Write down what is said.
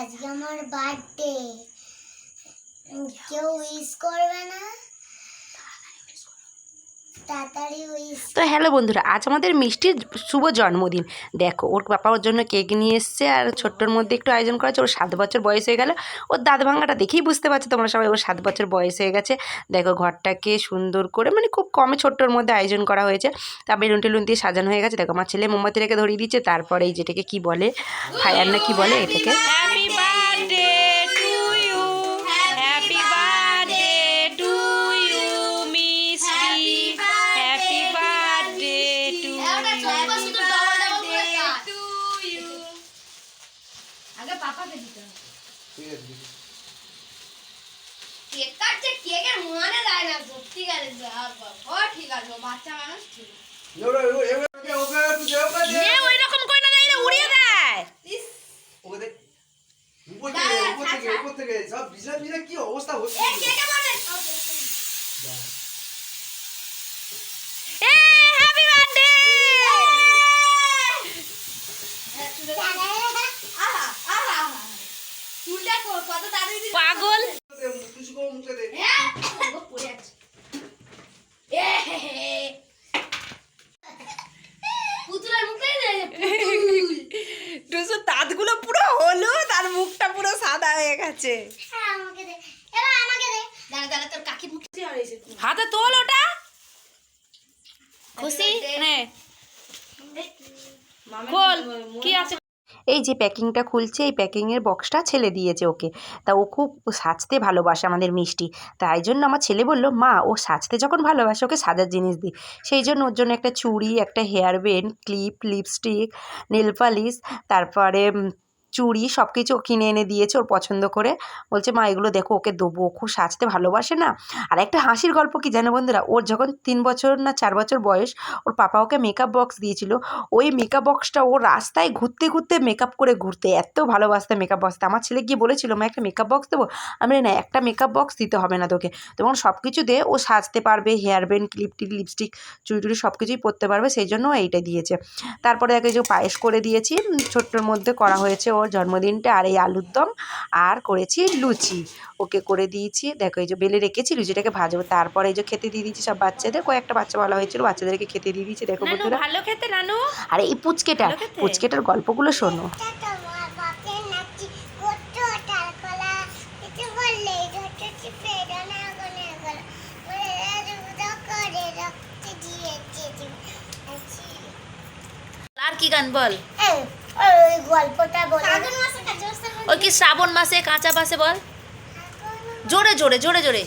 আজকে আমার বার্থডে। কেউ উইশ করবে না। তো হ্যালো বন্ধুরা, আজ আমাদের মিষ্টির শুভ জন্মদিন। দেখো, ওর পাপা ওর জন্য কেক নিয়ে এসছে আর ছোট্টর মধ্যে একটু আয়োজন করা ওর সাত বছর বয়স হয়ে গেল। ওর দাঁত ভাঙাটা দেখেই বুঝতে পারছ তোমরা সবাই, ওর সাত বছর বয়স হয়ে গেছে। দেখো, ঘরটাকে সুন্দর করে মানে খুব কমে ছোট্টর মধ্যে আয়োজন করা হয়েছে। তা বেলুন টেলুন দিয়ে সাজানো হয়ে গেছে। দেখো, আমার ছেলে মোমবাতি রেখে ধরিয়ে দিচ্ছে। তারপরে এই যেটাকে কি বলে ফায়ার না কি বলে, এটাকে পাপাকে দিতে হবে। ঠিক আছে কেক কাটছে কেকের মানে যায় না সত্যি গেলে ও ঠিক আছে বাচ্চা মানুষ ঠিক আছে। ওরে ওরে দাঁতগুলো পুরো হলুদ আর মুখটা পুরো সাদা হয়ে গেছে। আমাকে দে এবার আমাকে দে দাঁড়া দাঁড়া তোর কাকির মুখে হয়েছে হাতে তোল ওটা। খুশি? নে। খোল কি আছে? এই যে প্যাকিংটা খুলছে, এই প্যাকিংয়ের বক্সটা ছেলে দিয়েছে ওকে। তা ও খুব সাজতে ভালোবাসে আমাদের মিষ্টি। তাই জন্য আমার ছেলে বলল, মা, ও সাজতে যখন ভালোবাসে, ওকে সাজার জিনিস দিই সেই জন্য ওর জন্য একটা চুড়ি, একটা hair band, clip, lipstick, nail polish, তারপরে চুড়ি সব কিছু কিনে এনে দিয়েছে ওর পছন্দ করে। বলছে, মা, এগুলো দেখো, ওকে দেবো ও খুব সাজতে ভালোবাসে না? আর একটা হাসির গল্প কি জানো বন্ধুরা? ওর যখন তিন বছর না চার বছর বয়স, ওর পাপা ওকে মেকআপ বক্স দিয়েছিল। ওই মেকআপ বক্সটা ও রাস্তায় ঘুরতে ঘুরতে মেকআপ করে ঘুরতে এত ভালোবাসতে মেকআপ বক্সটা আমার ছেলে গিয়ে বলেছিল, মা, একটা মেকআপ বক্স দেবো? আমি না, একটা মেকআপ বক্স দিতে হবে না তোকে। তখন সব কিছু দিয়ে ও সাজতে পারবে হেয়ার ব্যান্ড ক্লিপ টিপ লিপস্টিক চুড়ি টুড়ি সব কিছুই পরতে পারবে, সেই জন্য এইটা দিয়েছে। তারপরে এই যে পায়েস করে দিয়েছি, ছোট্টর মধ্যে করা হয়েছে ওর। জন্মদিনটা আর এই আলুর দম আর করেছি লুচি। ওকে করে দিয়েছি দেখো এই যে বেলে রেখেছি লুচিটাকে ভাজবো। তারপরে এই যে খেতে দিয়ে দিয়েছি সব বাচ্চাদের কয়েকটা বাচ্চা ভালো হয়েছিল বাচ্চাদেরকে খেতে দিয়ে দিয়েছি দেখো বন্ধুরা। ভালো খেতে নানু? আর এই পুচকেটা পুচকেটার গল্পগুলো শোনো। কি গান বল? ওই কি শ্রাবণ মাসে কাঁচা বাসে বল? জোরে জোরে জোরে জোরে।